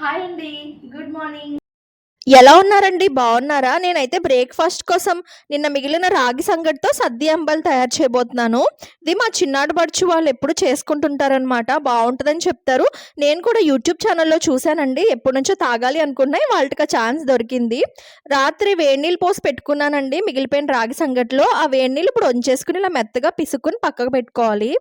Hi అండి good morning. ఎలా ఉన్నారండి? బాగున్నారా? నేనైతే బ్రేక్ఫాస్ట్ కోసం నిన్న మిగిలిన రాగి సంగటితో సద్ది అంబలు తయారు చేయబోతున్నాను. ఇది మా చిన్నాడు పడుచు వాళ్ళు ఎప్పుడు చేసుకుంటుంటారనమాట బాగుంటుందని చెప్తారు. నేను కూడా యూట్యూబ్ ఛానల్లో చూశానండి. ఎప్పటి నుంచో తాగాలి అనుకున్నాయి. వాళ్ళకి ఆ ఛాన్స్ దొరికింది. రాత్రి వేడి నీళ్ళు పోసి పెట్టుకున్నానండి మిగిలిపోయిన రాగి సంగటిలో. ఆ వేడి నీళ్ళు ఇప్పుడు వంచేసుకుని ఇలా మెత్తగా పిసుకుని పక్కకు పెట్టుకోవాలి.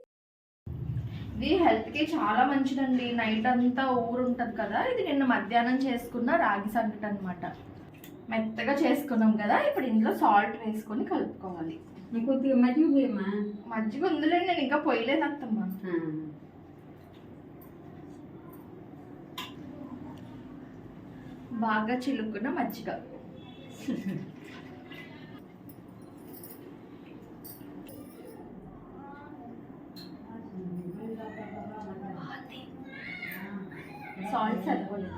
ఇది హెల్త్కి చాలా మంచిదండి. నైట్ అంతా ఊరు ఉంటుంది కదా. ఇది నిన్న మధ్యాహ్నం చేసుకున్న రాగి సంగటి అనమాట మెత్తగా చేసుకున్నాం కదా. ఇప్పుడు ఇందులో సాల్ట్ వేసుకొని కలుపుకోవాలి. కొద్దిగా మజ్జిగ మజ్జిగ ఉందిలే నేను ఇంకా పొయ్యలేదు అత్తమ్మ. బాగా చిలుక్కున్న మజ్జిగ. సాల్ట్ సరిపోలేదు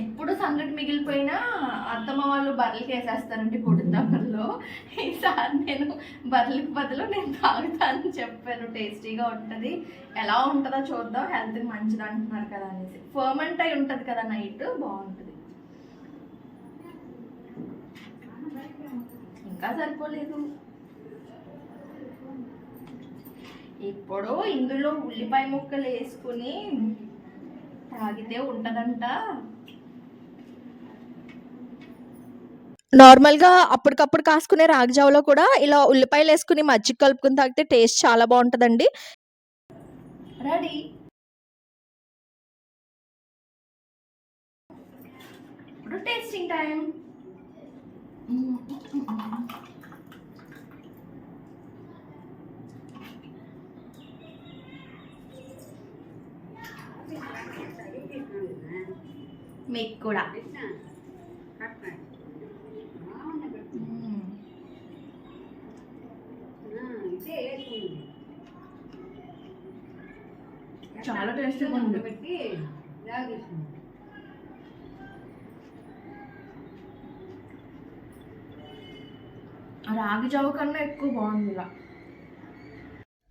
ఎప్పుడు సంగటి మిగిలిపోయినా అత్తమ్మ వాళ్ళు బర్రెలకి వేసేస్తారండి కుడుతాపల్లో ఈసారి నేను బర్రెలకు బదులు నేను తాగుతానని చెప్పాను. టేస్టీగా ఉంటుంది. ఎలా ఉంటుందో చూద్దాం. హెల్త్కి మంచిది అంటున్నారు కదా అనేసి. ఫర్మెంట్ అయి ఉంటుంది కదా నైట్ బాగుంటుంది. ఇంకా సరిపోలేదు. ఇప్పుడు ఇందులో ఉల్లిపాయ ముక్కలు వేసుకుని తాగితే ఉంటదంట. నార్మల్గా అప్పటికప్పుడు కాసుకునే రాగి జావలో కూడా ఇలా ఉల్లిపాయలు వేసుకుని మజ్జిగ కలుపుకుని తాగితే టేస్ట్ చాలా బాగుంటుందండి. రెడీ? ఇప్పుడు టేస్టింగ్ టైం మీకు కూడా. చాలా టేస్టీగా ఉంది రాగి జావ కన్నా ఎక్కువ బాగుంది ఇలా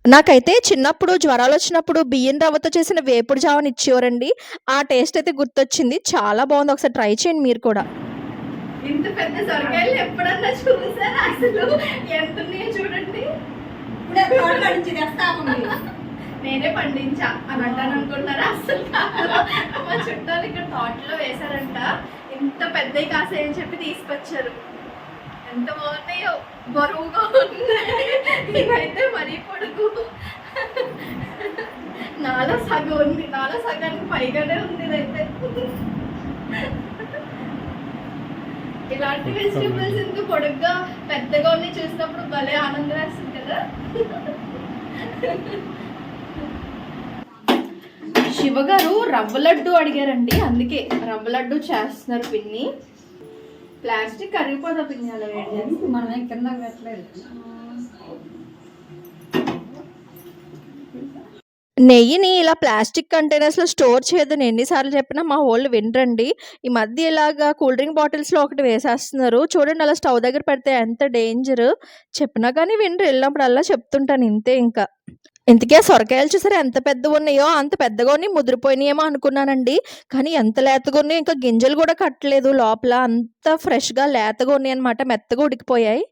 నాకైతే చిన్నప్పుడు జ్వరాలు వచ్చినప్పుడు బియ్యం రవ్వతో చేసిన వేపుడు జావని ఇచ్చేవారండి. ఆ టేస్ట్ అయితే గుర్తొచ్చింది. చాలా బాగుంది. ఒకసారి ట్రై చేయండి మీరు కూడా. ఇంత పెద్ద సొరకాయలు ఎప్పుడన్నా చూసారా అసలు? ఎంత చూడండి. నేనే పండించా. అని అంటాను అనుకుంటారా అసలు? మా చుట్టాలు ఇక్కడ తోటలో వేశారంట. ఇంత పెద్దవి కాసాయని చెప్పి తీసుకొచ్చారు. ఎంత బాగున్నాయో? బరువుగా ఉన్నాయి. ఇవైతే మరీ పొడుగు. నాలో సగం ఉంది. నాలో సగానికి పైగానే ఉంది ఇదైతే. ఇలాంటి వెజిటేబుల్స్ ఇంత పొడుగ్గా పెద్దగా ఉన్నాయి చూసినప్పుడు భలే ఆనందం వేస్తుంది కదా? శివగారు రవ్వ లడ్డు అడిగారండి. అందుకే రవ్వ లడ్డు చేస్తున్నారు పిన్ని. ప్లాస్టిక్ అలా వేడి చేస్తే. మనమే కింద పెట్టలేదు. నెయ్యిని ఇలా ప్లాస్టిక్ కంటైనర్స్లో స్టోర్ చేయదని ఎన్నిసార్లు చెప్పినా మా వాళ్ళు వినరండి. ఈ మధ్య ఇలాగా కూల్ డ్రింక్ బాటిల్స్లో ఒకటి వేసేస్తున్నారు. చూడండి అలా స్టవ్ దగ్గర పెడితే ఎంత డేంజర్. చెప్పినా కానీ వినరు. వెళ్ళినప్పుడల్లా చెప్తుంటాను ఇంతే ఇంకా. ఇంతకే సొరకాయలు చూసారా? ఎంత పెద్ద ఉన్నాయో అంత పెద్దగా ఉన్నాయి ముదిరిపోయినాయేమో అనుకున్నానండి. కానీ ఎంత లేతగా ఉన్నాయో ఇంకా గింజలు కూడా కట్టలేదు. లోపల అంత ఫ్రెష్గా లేతగా ఉన్నాయి అనమాట మెత్తగా ఉడికిపోయాయి.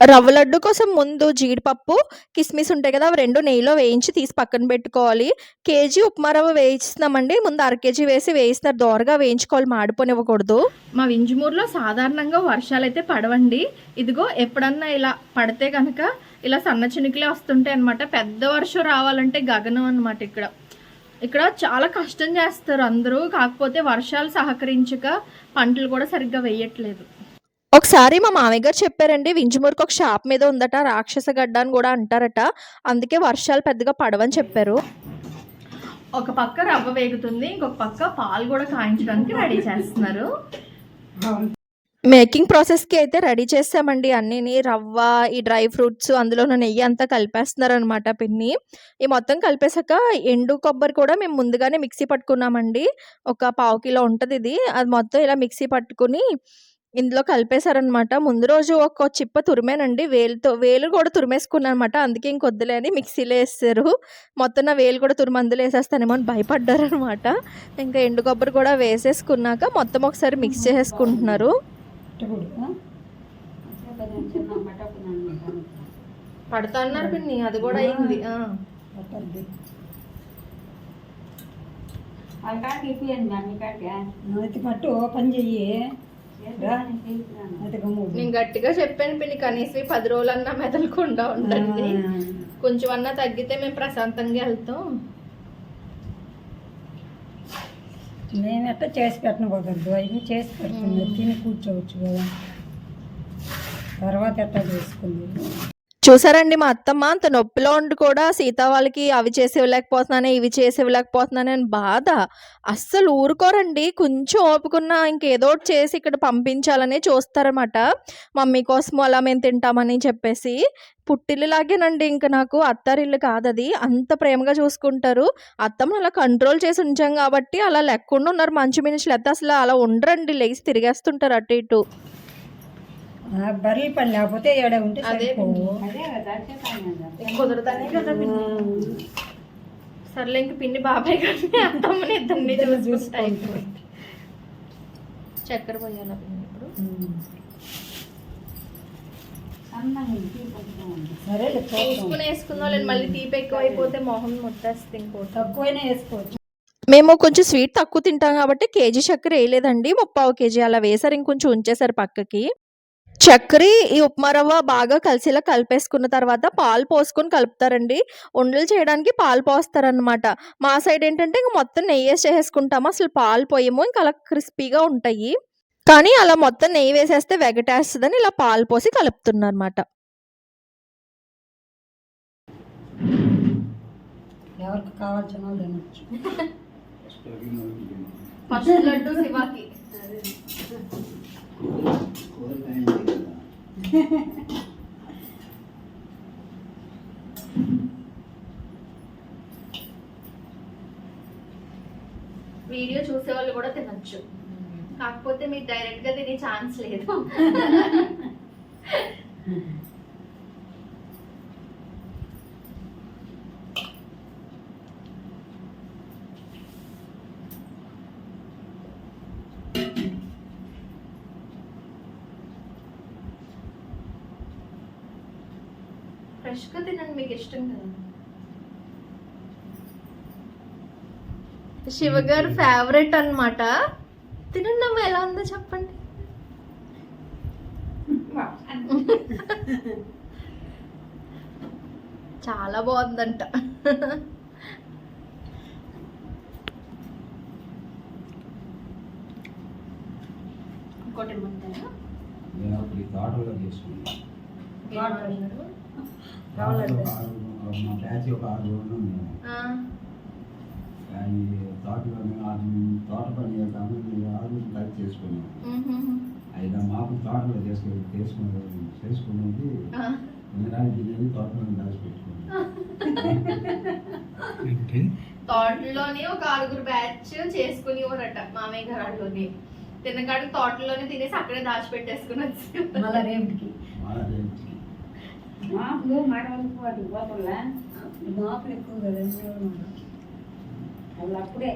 రవ్వ లడ్డు కోసం ముందు జీడిపప్పు కిస్మిస్ ఉంటాయి కదా అవి రెండు నెయ్యిలో వేయించి తీసి పక్కన పెట్టుకోవాలి. కేజీ ఉప్మా రవ్వ వేయిస్తున్నామండి. ముందు అర కేజీ వేసి వేయిస్తారు దోరగా వేయించుకోవాలి. మాడిపోనివ్వకూడదు. మా వింజమూరులో సాధారణంగా వర్షాలు అయితే పడవండి. ఇదిగో ఎప్పుడన్నా ఇలా పడితే కనుక ఇలా సన్న చినుకులే వస్తుంటాయి అనమాట పెద్ద వర్షం రావాలంటే గగనం అనమాట ఇక్కడ. ఇక్కడ చాలా కష్టం చేస్తారు అందరూ. కాకపోతే వర్షాలు సహకరించక పంటలు కూడా సరిగ్గా వేయట్లేదు. ఒకసారి మా మామయ్య గారు చెప్పారండి వింజమూరుకు ఒక షాప్ మీద ఉందట రాక్షస గడ్డ అని కూడా అంటారట. అందుకే వర్షాలు పెద్దగా పడవని చెప్పారు. ఒక పక్క రవ్వ వేగుతుంది ఇంకొక పక్క పాలు కూడా కాయించడానికి రెడీ చేస్తున్నారు. మేకింగ్ ప్రాసెస్కి అయితే రెడీ చేసామండి అన్నీని. రవ్వ ఈ డ్రై ఫ్రూట్స్ అందులో నెయ్యి అంతా కలిపేస్తున్నారు అనమాట పిన్ని. ఈ మొత్తం కలిపేసాక ఎండు కొబ్బరి కూడా మేము ముందుగానే మిక్సీ పట్టుకున్నామండి. ఒక పావు కిలో ఉంటుంది ఇది. అది మొత్తం ఇలా మిక్సీ పట్టుకుని ఇందులో కలిపేశారనమాట ముందు రోజు ఒక చిప్ప తురిమేనండి. వేలుతో వేలు కూడా తురిమేసుకున్నాను అనమాట అందుకే ఇంకొద్దులే అని మిక్సీలో వేస్తారు. మొత్తం నా వేలు కూడా తురిమి అందులో వేసేస్తానేమో అని భయపడ్డారనమాట ఇంకా ఎండు కొబ్బరి కూడా వేసేసుకున్నాక మొత్తం ఒకసారి మిక్స్ చేసేసుకుంటున్నారు. పడతా అన్నారు పిన్ని. అది కూడా అయింది. పట్టు పని చెయ్యి. నేను గట్టిగా చెప్పాను పిన్ని కనీసం పది రోజులన్నా మెదలకుండా ఉండండి. కొంచెం అన్నా తగ్గితే మేము ప్రశాంతంగా వెళ్తాం. మేము ఎట్లా చేసి పెట్టను కుదరదు అవి చేసి పెడుతుంది. తిని కూర్చోవచ్చు కదా. తర్వాత ఎట్లా చేసుకుంది? చూసారండి మా అత్తమ్మ అంత నొప్పిలో ఉండి కూడా సీత వాళ్ళకి అవి చేసి ఇవ్వలేకపోతున్నానే ఇవి చేసి ఇవ్వలేకపోతున్నానే అని బాధ. అస్సలు ఊరుకోరండి. కొంచెం ఓపుకున్నా ఇంకేదో ఒకటి చేసి ఇక్కడ పంపించాలని చూస్తారన్నమాట. మమ్మీ కోసం అలా మేము తింటామని చెప్పేసి. పుట్టిల్లులాగేనండి ఇంకా నాకు అత్తారిల్లు కాదది. అంత ప్రేమగా చూసుకుంటారు. అత్తమ్మ అలా కంట్రోల్ చేసి ఉంచాం కాబట్టి అలా లెక్కుండా ఉన్నారు. మంచి మనుషులు అయితే అసలు అలా ఉండరండి. లేచి తిరిగేస్తుంటారు అటు ఇటు. బర్రెల పని లేకపోతే ఏడ ఉంటే అదే సరిపోవు. కుదరతానే కదా పిన్ని సర్లే ఇంక పిన్ని బాబాయ్ గారిని అత్తమ్మని ఇద్దరిని ఇద్దరిని చూసుకుంటా చూసుకుంటూ. చక్కెర పోయాలా పిన్ని ఇప్పుడు. తీసుకుని వేసుకుందాం లేదు మళ్ళీ తీపి ఎక్కువ అయిపోతే మొహం ముట్టేస్తే ఇంకోటి. తక్కువైనా వేసుకోవచ్చు. మేము కొంచెం స్వీట్ తక్కువ తింటాం కాబట్టి కేజీ చక్కెర వేయలేదండి. ముప్పావు కేజీ అలా వేసారు ఇంకొంచెం ఉంచేసారు పక్కకి. చక్కెర ఈ ఉప్మా రవ్వ బాగా కలిసేలా కలిపేసుకున్న తర్వాత పాలు పోసుకొని కలుపుతారండి. ఉండలు చేయడానికి పాలు పోస్తారనమాట మా సైడ్ ఏంటంటే ఇంక మొత్తం నెయ్యి వేసి చేసేసుకుంటాము. అసలు పాలు పోయేమో. ఇంకా అలా క్రిస్పీగా ఉంటాయి. కానీ అలా మొత్తం నెయ్యి వేసేస్తే వెగటేస్తుందని ఇలా పాలు పోసి కలుపుతున్నారు ఎవరికి కావాల్సిన వాళ్ళు తినొచ్చు. ఫస్ట్ లడ్డు శివాకి. వీడియో చూసే వాళ్ళు కూడా తినచ్చు. కాకపోతే మీకు డైరెక్ట్గా తినే ఛాన్స్ లేదు. ఫ్రెష్గా తినండి మీకు ఇష్టం కదా? శివ గారు ఫేవరెట్ అన్నమాట. తినండి అమ్మ ఎలా ఉందో చెప్పండి. చాలా బాగుందంట. ఇంకోటి ఇమ్మంటారా? నేను అప్పుడు ఈ తోటలో చేసుకున్నాను ఏమన్నారు? రావాలండి. ఒక ఆరు- మా బ్యాచ్ ఒక ఆరు రోజులు మేము ఆ, కానీ తోటలో మేము ఆరు తోట పని ఆరు రోజులు కలిసి చేసుకున్నాం. అయితే మాకు తోటలో చేసుకుని చేసుకుని తోటలోని ఒక ఆరుగురు బ్యాచ్ చేసుకునేవారట మామయ్య గారులోని తిన్నకాడికి తోటలోనే తినేసి అక్కడే దాచిపెట్టేసుకుని వచ్చి మళ్ళా మాపులు మడవలకు వాటి పోతుల్లా మాపులు ఎక్కువ కదా వాళ్ళు అప్పుడే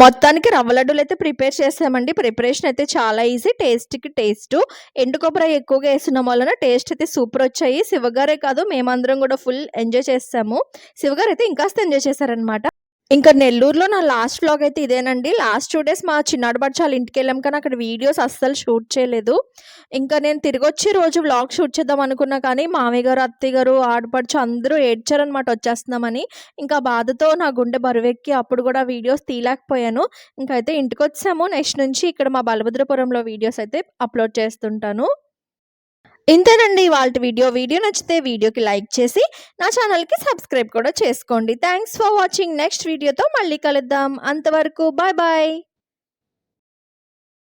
మొత్తానికి రవ్వ లడ్డూలు అయితే ప్రిపేర్ చేసామండి. ప్రిపరేషన్ అయితే చాలా ఈజీ. టేస్ట్కి టేస్ట్. ఎండు కొబ్బరి ఎక్కువగా వేసిన వలన టేస్ట్ అయితే సూపర్ వచ్చాయి. శివగారే కాదు మేమందరం కూడా ఫుల్ ఎంజాయ్ చేస్తాము. శివగారు అయితే ఇంకాస్త ఎంజాయ్ చేశారనమాట ఇంకా నెల్లూరులో నా లాస్ట్ వ్లాగ్ అయితే ఇదేనండి. లాస్ట్ టూ డేస్ మా చిన్నాడు బడ్చాలు ఇంటికి వెళ్ళాం కానీ అక్కడ వీడియోస్ అస్సలు షూట్ చేయలేదు. ఇంకా నేను తిరిగి వచ్చే రోజు వ్లాగ్ షూట్ చేద్దాం అనుకున్నా కానీ మామయ్య గారు అత్తయ్య గారు ఆడపడుచు అందరూ ఏడ్చారనమాట వచ్చేస్తున్నామని. ఇంకా బాధతో నా గుండె బరువెక్కి అప్పుడు కూడా వీడియోస్ తీయలేకపోయాను. ఇంకైతే ఇంటికి వచ్చాము. నెక్స్ట్ నుంచి ఇక్కడ మా బలభద్రపురంలో వీడియోస్ అయితే అప్లోడ్ చేస్తుంటాను. ఇంతేనండి వాళ్ళ వీడియో. వీడియో నచ్చితే వీడియోకి లైక్ చేసి నా ఛానల్కి సబ్స్క్రైబ్ కూడా చేసుకోండి. Thanks for watching. నెక్స్ట్ వీడియోతో మళ్ళీ కలుద్దాం. అంతవరకు బాయ్ బాయ్